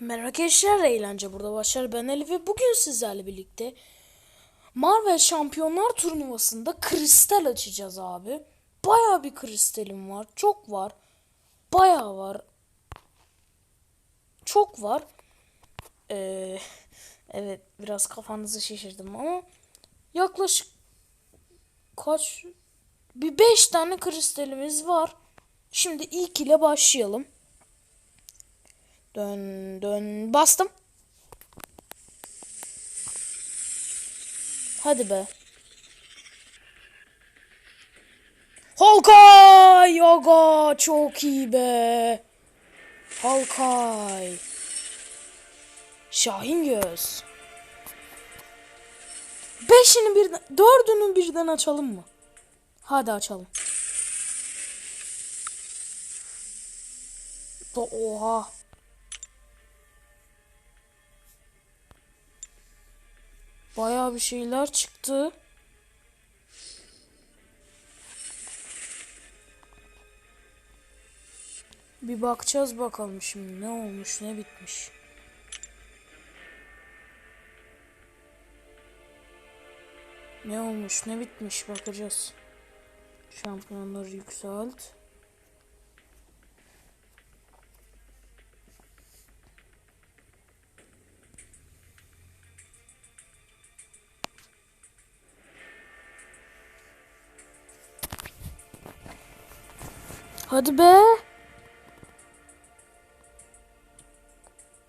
Merhaba arkadaşlar, eğlence burada başlar. Ben Elif ve bugün sizlerle birlikte Marvel Şampiyonlar Turnuvası'nda kristal açacağız abi. Baya bir kristalim var. Çok var. Baya var. Çok var. Ee, evet biraz kafanızı şişirdim ama yaklaşık kaç bir 5 tane kristalimiz var. Şimdi ilk ile başlayalım. Dön dön bastım. Hadi be. Hawkeye! Aga çok iyi be. Hawkeye. Şahin göz. Beşini birden, dördünü birden açalım mı? Hadi açalım. Oha. Bayağı bir şeyler çıktı. Bir bakacağız bakalım şimdi ne olmuş ne bitmiş. Ne olmuş ne bitmiş bakacağız. Şampiyonları yükselt. Hadi be.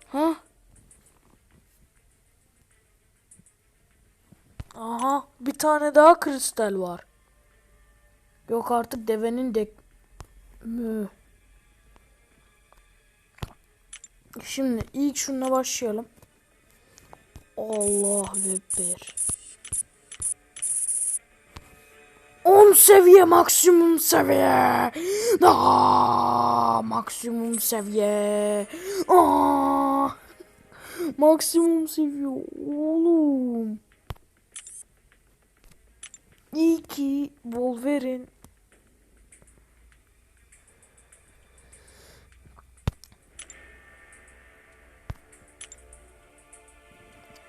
Ha? Aha, bir tane daha kristal var. Yok artık devenin. Mü. Şimdi ilk şununla başlayalım. Allah Ekber. 10 seviye maksimum seviye. Aa, maksimum seviye. Aa, maksimum seviye oğlum. İyi ki Wolverine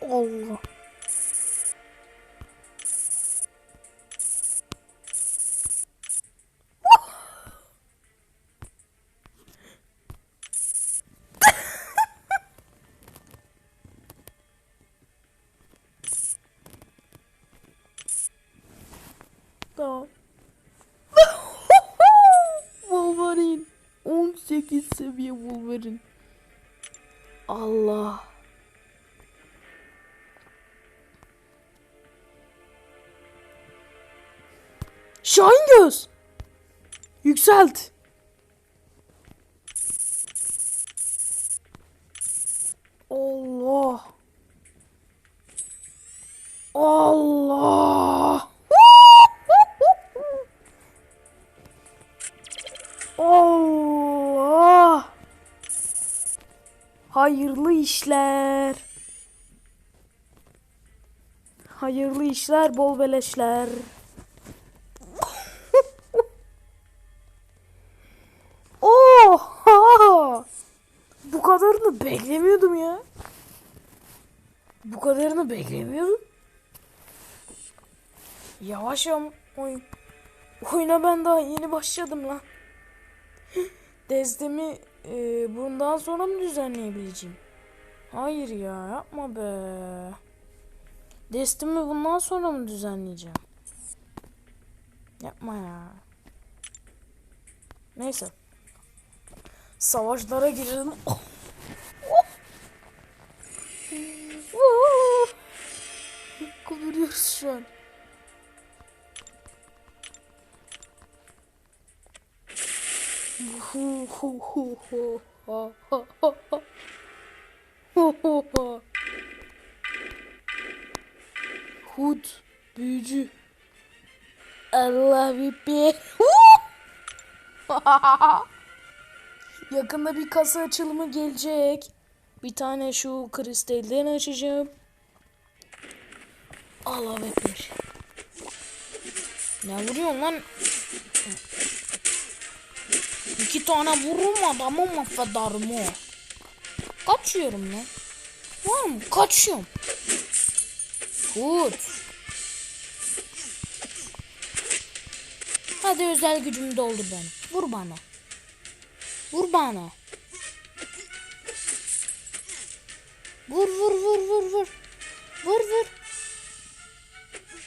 Allah. Allah. Şahin göz. Yükselt. İşler. Hayırlı işler, bol beleşler. Oha! Bu kadarını beklemiyordum ya. Bu kadarını beklemiyordum. Yavaş ama oyun. Oyuna ben daha yeni başladım lan. Destemi e, bundan sonra mı düzenleyebileceğim? Hayır ya yapma be. Destemi bundan sonra mı düzenleyeceğim? Yapma ya. Neyse. Savaşlara girelim. Oh. Oh. Kuduruyoruz şu an. Hu hu hu hu ha ha ha ha. Hud büyücü. Allah bir Yakında bir kasa açılımı gelecek. Bir tane şu kristalden açacağım. Allah bekler. Ne vuruyorsun lan? İki tane vururum adamı mahvederim o. Kaçıyorum lan. Var? Kaçıyorum. Kurt. Hadi özel gücümü doldur beni. Vur bana. Vur bana. Vur vur vur vur vur. Vur vur.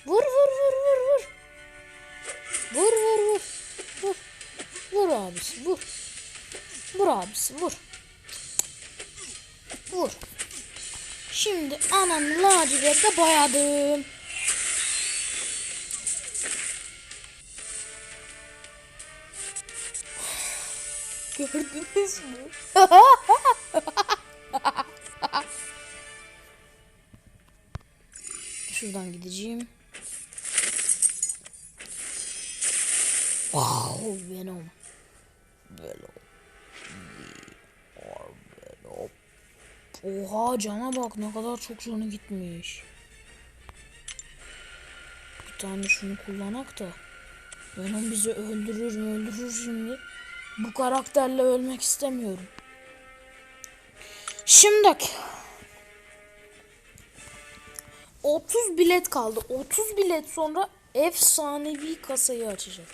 Vur vur vur vur vur. Vur vur vur. Vur. Vur abisi vur. Vur abisi vur. Vur. Şimdi ananı laciverte boyadım. Gördünüz mü? Şuradan gideceğim. Wow. Venom. Venom. Oha cana bak ne kadar çok canı gitmiş. Bir tane şunu kullanak da. Venom bizi öldürür mü öldürür şimdi. Bu karakterle ölmek istemiyorum. Şimdi 30 bilet kaldı. 30 bilet sonra efsanevi kasayı açacak.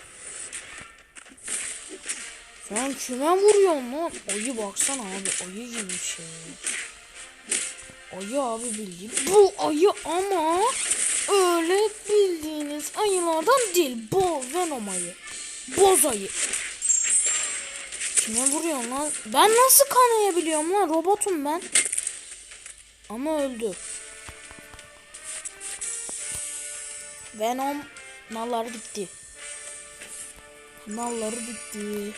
Sen kime vuruyorsun lan? Ayı baksana abi ayı gibi bir şey. Ayı abi bildiğin. Bu ayı ama öyle bildiğiniz ayılardan değil. Bu Venom ayı. Boz ayı. Kime vuruyorsun lan? Ben nasıl kanayabiliyorum lan? Robotum ben. Ama öldü. Venom nalları gitti. Nalları gitti.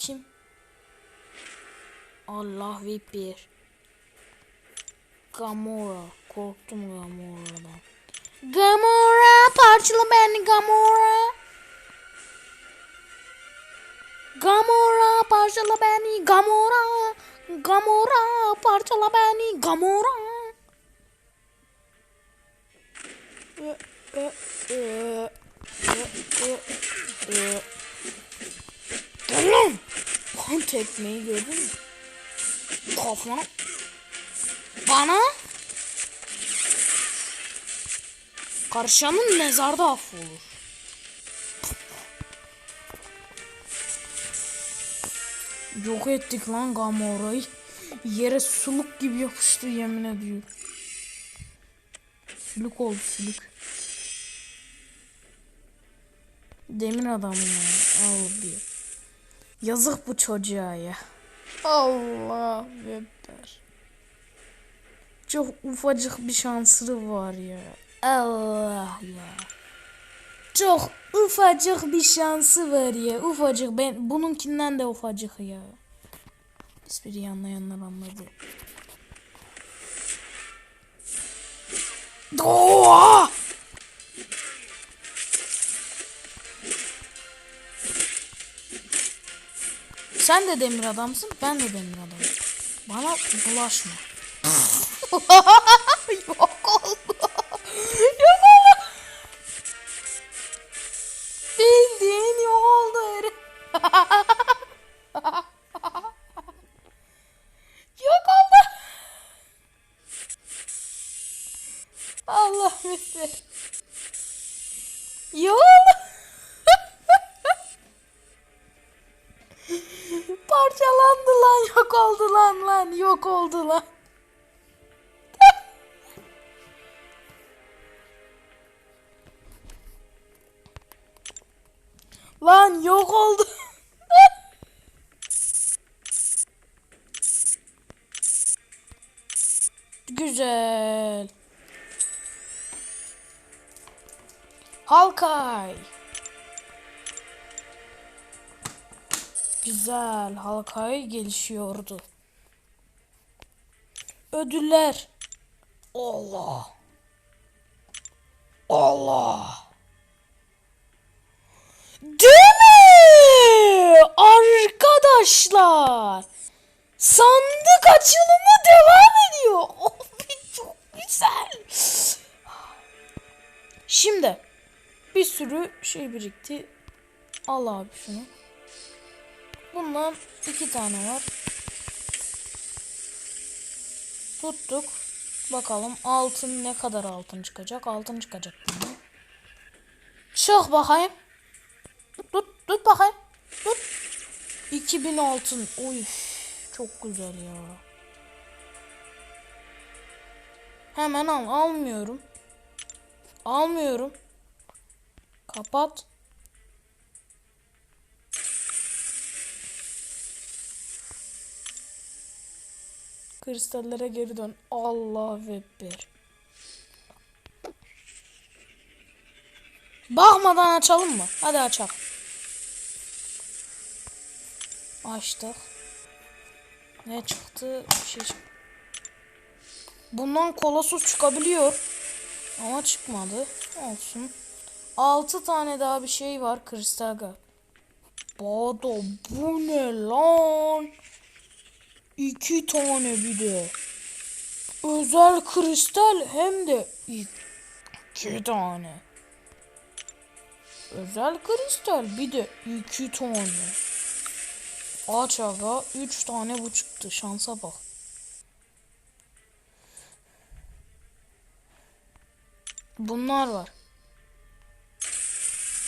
Kim? Allah bir. Gamora. Korktum Gamora'dan. Gamora parçala beni Gamora. Gamora parçala beni Gamora. Gamora parçala beni Gamora. Ö. Gel lan. Lan tekmeyi gördün mü? Kafana. Bana. Karşımın mezarda affolur. Yok ettik lan Gamora'yı. Yere suluk gibi yapıştı yemin ediyorum. Sülük oldu sülük. Demir adam ya. Abi. Yazık bu çocuğa ya. Allah ekber. Çok ufacık bir şansı var ya. Allah ya. Çok ufacık bir şansı var ya. Ufacık. Ben bununkinden de ufacık ya. Espri anlayanlar anladı. Oha! Sen de demir adamsın, ben de demir adamım. Bana bulaşma. Yok oldu. Yok oldu. Bildiğin yok oldu herif. yok oldu. Allah bitti. Lan yok oldu lan. lan yok oldu. Güzel. Halkay. Güzel. Halkay gelişiyordu. Ödüller. Allah. Allah. Değil mi? Arkadaşlar. Sandık açılımı devam ediyor. Oh, çok güzel. Şimdi Bir sürü şey birikti. Al abi şunu. Bundan iki tane var. Tuttuk. Bakalım altın ne kadar altın çıkacak? Altın çıkacak bundan. Çık bakayım. Tut, tut bakayım. Tut. 2000 altın. Oy. Çok güzel ya. Hemen al. Almıyorum. Almıyorum. Kapat. Kristallere geri dön. Allah ekber. Bakmadan açalım mı? Hadi açalım. Açtık. Ne çıktı? Bir şey çıktı. Bundan kolasuz çıkabiliyor. Ama çıkmadı. Olsun. 6 tane daha bir şey var. Kristal gal. Bado bu ne lan? 2 tane bir de. Özel kristal hem de 2 tane. Özel kristal bir de 2 tane. Aç aga 3 tane bu çıktı. Şansa bak. Bunlar var.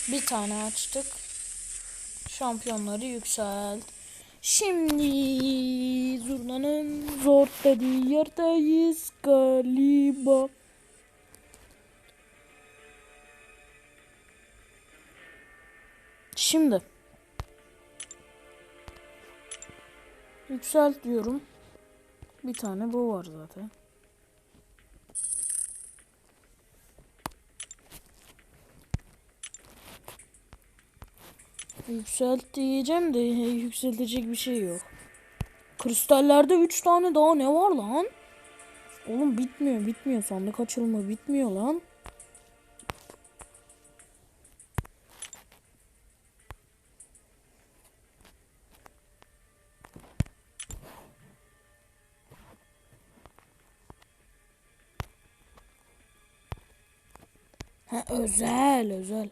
Bir tane açtık. Şampiyonları yükselt. Şimdi zurnanın zor dediği yerdeyiz galiba. Şimdi yükselt diyorum. Bir tane bu var zaten. Yükselt diyeceğim de yükseltecek bir şey yok. Kristallerde 3 tane daha ne var lan? Oğlum bitmiyor bitmiyor sandık açılımı bitmiyor lan. Ha özel özel.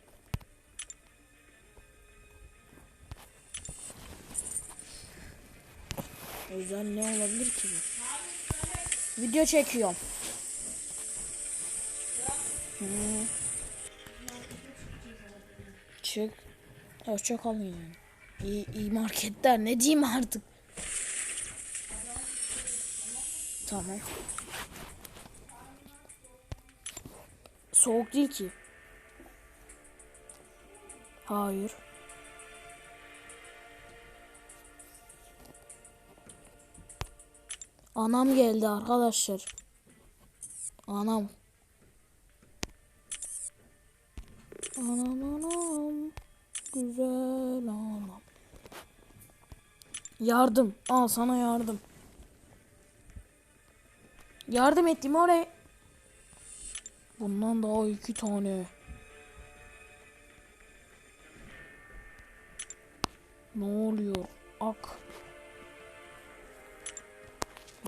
Özel ne olabilir ki bu? Video çekiyorum. Hmm. Çık. Hoşça kalın yani. İyi, iyi marketler ne diyeyim artık. Tamam. Soğuk değil ki. Hayır. Anam geldi arkadaşlar. Anam. Anam anam. Güzel anam. Yardım. Al sana yardım. Yardım ettim oraya. Bundan daha iki tane. Ne oluyor? Ak.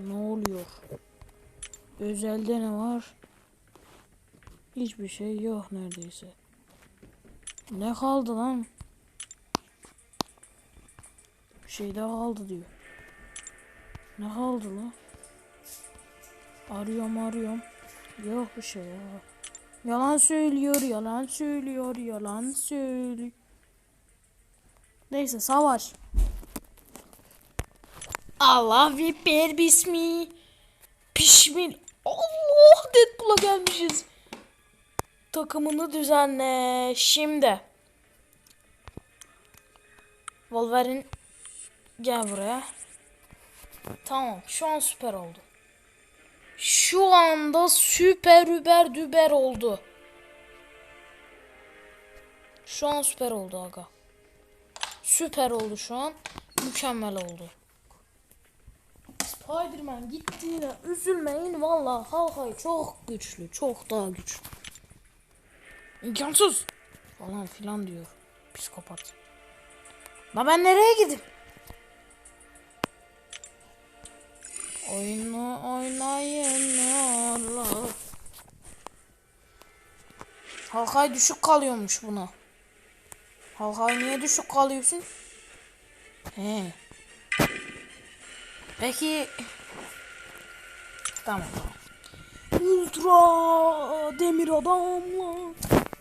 Ne oluyor? Özelde ne var? Hiçbir şey yok neredeyse. Ne kaldı lan? Bir şey daha kaldı diyor. Ne kaldı lan? Arıyorum arıyorum. Yok bir şey ya. Yalan söylüyor, yalan söylüyor, yalan söylüyor. Neyse savaş. Allah bir bismi. Pişmin. Allah Deadpool'a gelmişiz. Takımını düzenle. Şimdi. Wolverine gel buraya. Tamam şu an süper oldu. Şu anda süper über düber oldu. Şu an süper oldu aga. Süper oldu şu an. Mükemmel oldu. Spiderman gittiğine üzülmeyin valla Hawkeye çok güçlü çok daha güçlü. İmkansız falan filan diyor psikopat. La ben nereye gideyim? Oyunu oynayın Allah. Halkay düşük kalıyormuş buna. Halkay niye düşük kalıyorsun? He. Peki. Tamam tamam. Ultra demir adamla.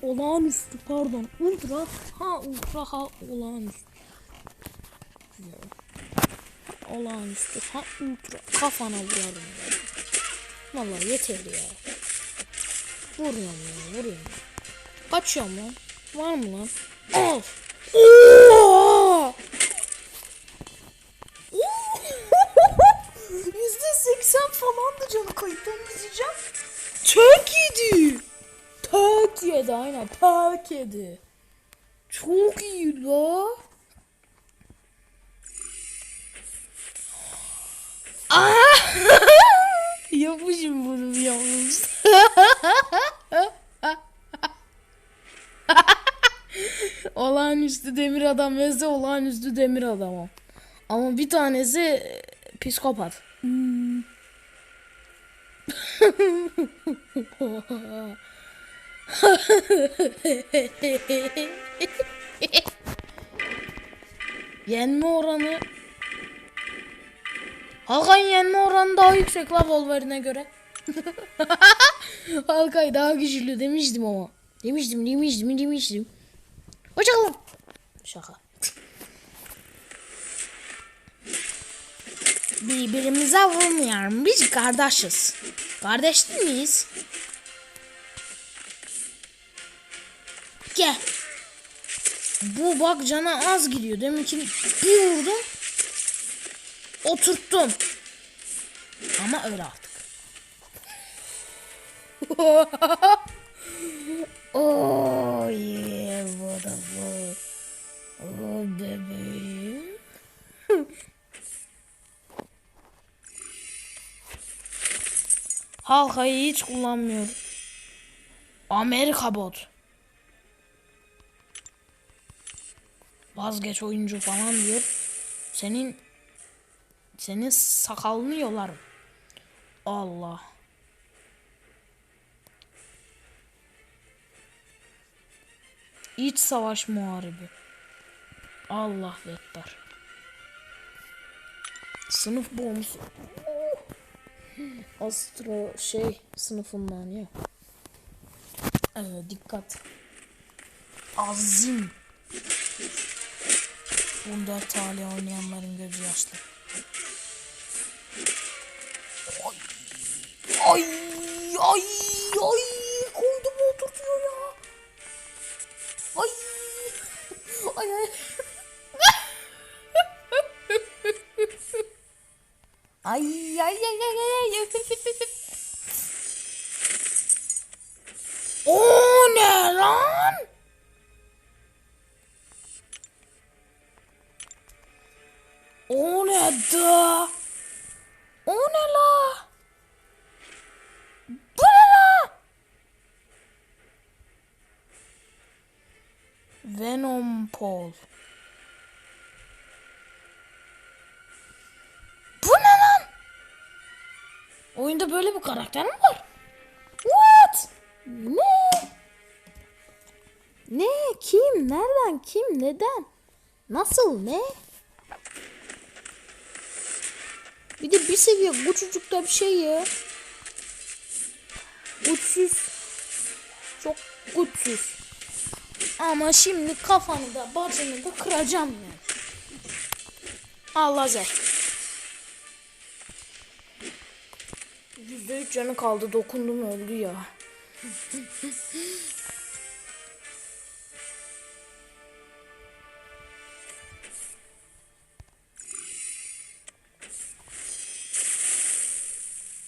Olağanüstü pardon. Ultra ha ultra ha olağanüstü. Olağanüstü ha ultra. Kafana vurarım ya. Vallahi yeter ya. Vuruyorum ya vuruyorum. Kaçıyorum lan. Var mı lan? Al. Oo! Kayıttan izleyeceğim. Tök yedi. Tök yedi aynen tök yedi. Çok iyi la. Aa! Yapmışım bunu yapmış. olağanüstü demir adam ve olağanüstü demir adamım. Ama bir tanesi psikopat. Hmm. yenme oranı Hakan yenme oranı daha yüksek la Wolverine'e göre. Halkay daha güçlü demiştim ama. Demiştim demiştim demiştim. Hoşçakalın. Şaka. Birbirimize vurmayalım. Biz kardeşiz. Kardeş değil miyiz? Gel. Bu bak cana az gidiyor. Demek ki bir vurdum. Oturttum. Ama öyle artık. oh yeah, what a. Oh bebeğim. Halkayı hiç kullanmıyorum. Amerika bot. Vazgeç oyuncu falan diyor. Senin senin sakalını yolarım. Allah. İç savaş muharibi. Allah vettar. Sınıf bombası. Astro şey sınıfından ya. Evet dikkat. Azim. Bunda tali oynayanların gözü yaşlı. Ay ay ay koydum oturtuyor ya. Ay ay ay. Ay ay ay ay ay. O ne lan? O ne da? O ne la? Bu ne la? Venom Paul. Oyunda böyle bir karakter mi var? What? Ne? Ne? Kim? Nereden? Kim? Neden? Nasıl? Ne? Bir de bir seviye bu çocukta bir şey ya. Uçsuz. Çok uçsuz. Ama şimdi kafanı da bacını da kıracağım yani. Allah zevk. canı kaldı. Dokundum öldü ya.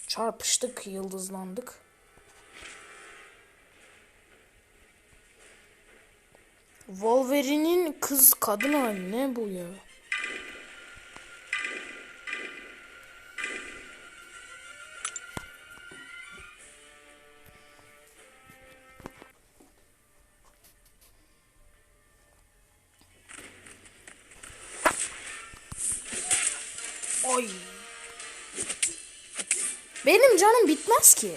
Çarpıştık, yıldızlandık. Wolverine'in kız kadın haline bu ya. Bitmez ki.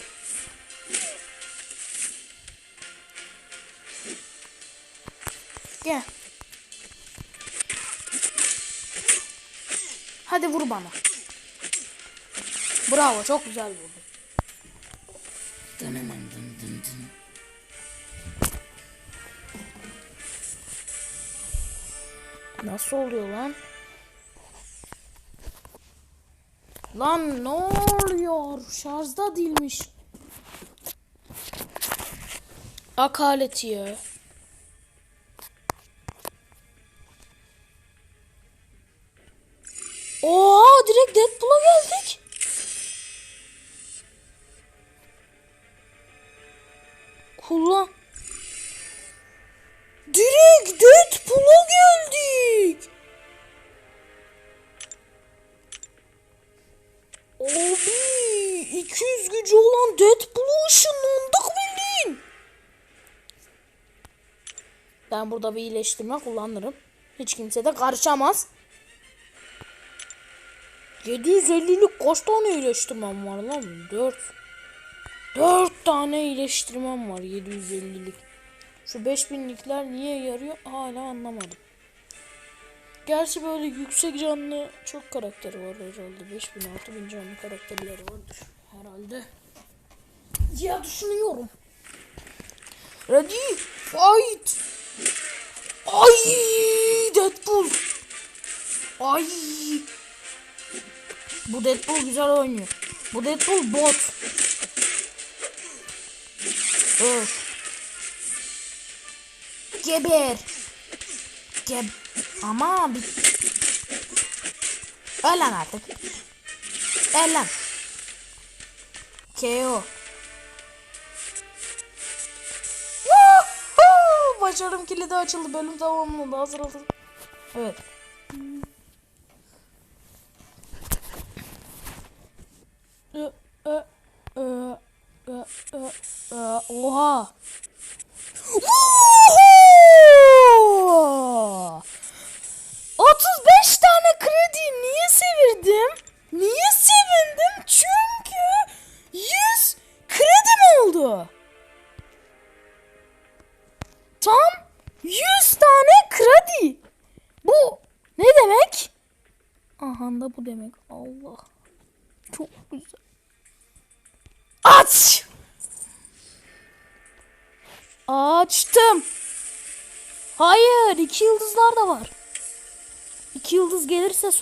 Gel. Hadi vur bana. Bravo çok güzel vurdun. Nasıl oluyor lan? Lan ne oluyor? Şarjda değilmiş. Akalet ya. Ben burada bir iyileştirme kullanırım. Hiç kimse de karışamaz. 750'lik kaç tane iyileştirmem var lan? 4. 4 tane iyileştirmem var 750'lik. Şu 5000'likler niye yarıyor hala anlamadım. Gerçi böyle yüksek canlı çok karakteri var herhalde. 5000 6000 canlı karakterleri vardır herhalde. Ya düşünüyorum. Ready fight. Ay Deadpool. Ay. Bu Deadpool güzel oynuyor. Bu Deadpool bot. Öf. Geber. Geb... Ama bir... Öl lan artık. Öl lan. KO. Başarım kilidi açıldı. Bölüm tamamlandı. Hazır olsun. Evet.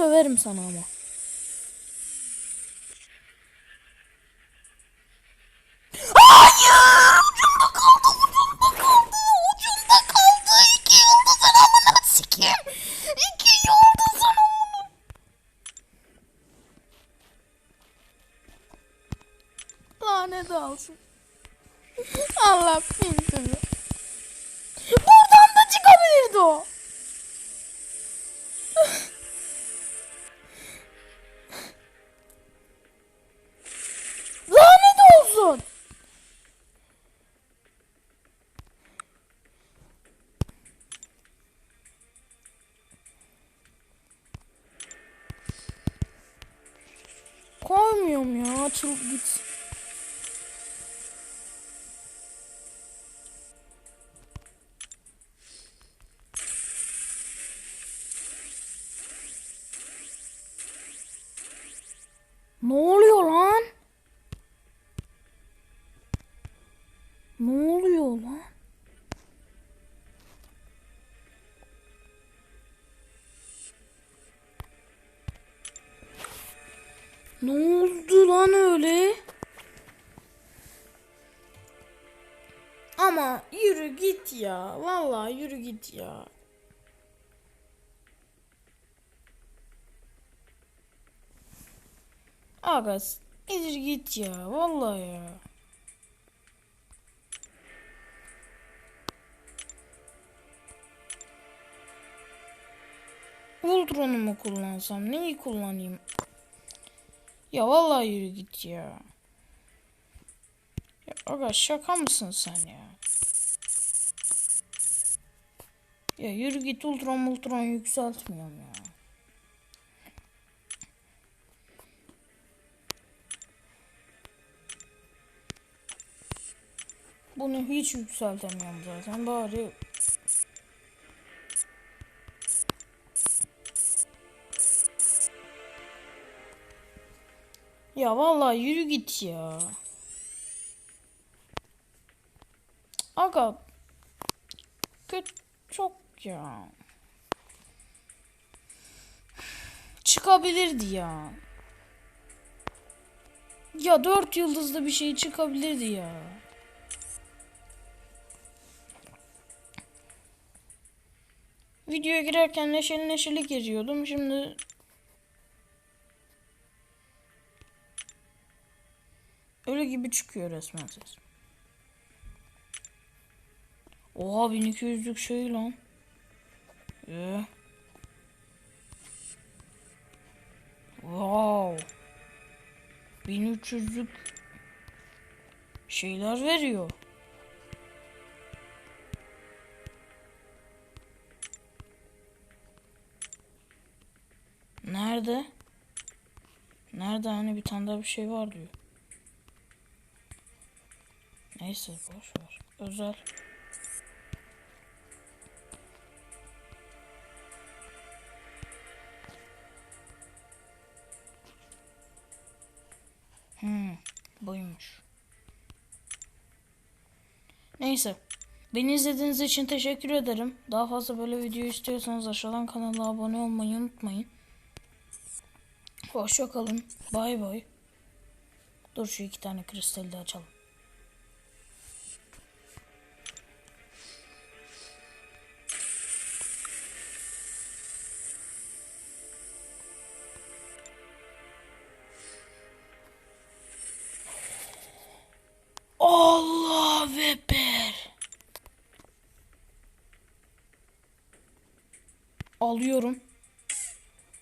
Söverim sana ama. Ne oluyor lan? Ne oluyor lan? Ne oldu lan öyle? Ama yürü git ya. Vallahi yürü git ya. Aga idir git ya. Vallahi ya. Ultron'u mu kullansam? Neyi kullanayım? Ya vallahi yürü git ya. Ya aga şaka mısın sen ya? Ya yürü git Ultron Ultron yükseltmiyorum ya. Bunu hiç yükseltemiyorum zaten. Bari Ya vallahi yürü git ya. Aga kötü çok ya. Çıkabilirdi ya. Ya dört yıldızlı bir şey çıkabilirdi ya. Videoya girerken neşeli neşeli geziyordum. Şimdi öyle gibi çıkıyor resmen ses. Oha 1200'lük şey lan. Ee. Wow. 1300'lük şeyler veriyor. Nerede? Nerede hani bir tane daha bir şey var diyor. Neyse boş ver. Özel. Hmm, buymuş. Neyse. Beni izlediğiniz için teşekkür ederim. Daha fazla böyle video istiyorsanız aşağıdan kanala abone olmayı unutmayın. Hoşça kalın. Bay bay. Dur şu iki tane kristali de açalım. Allah Ekber. Alıyorum.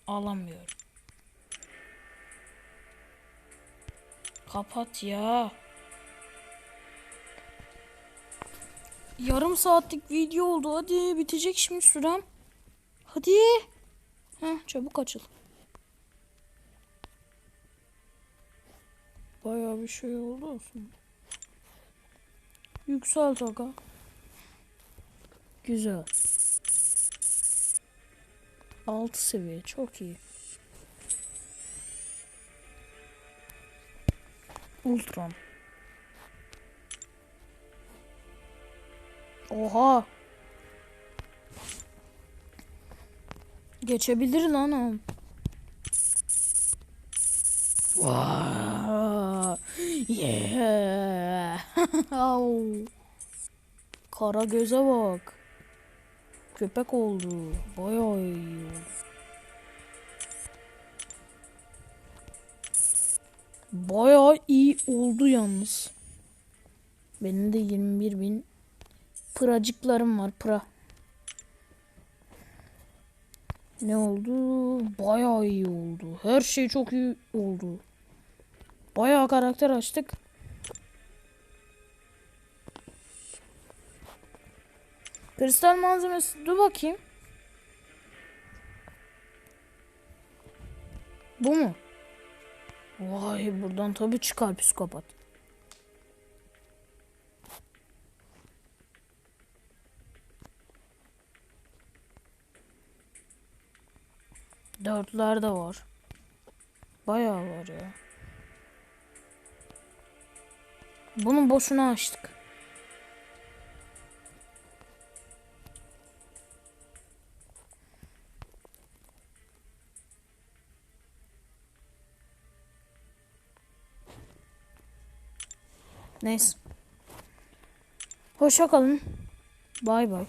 Alamıyorum. Kapat ya. Yarım saatlik video oldu. Hadi bitecek şimdi sürem. Hadi. Heh, çabuk açıl. Bayağı bir şey oldu aslında. Yükselt aga. Güzel. 6 seviye çok iyi. Ultron. Oha. Geçebilir lan o. Yeah. Kara göze bak. Köpek oldu. Bayağı iyi Bayağı iyi oldu yalnız. Benim de 21 bin pıracıklarım var. Pıra. Ne oldu? Bayağı iyi oldu. Her şey çok iyi oldu. Bayağı karakter açtık. Kristal malzemesi dur bakayım. Bu mu? Vay buradan tabii çıkar psikopat. Dörtler de var. Bayağı var ya. Bunu boşuna açtık. Neyse. Hoşça kalın. Bay bay.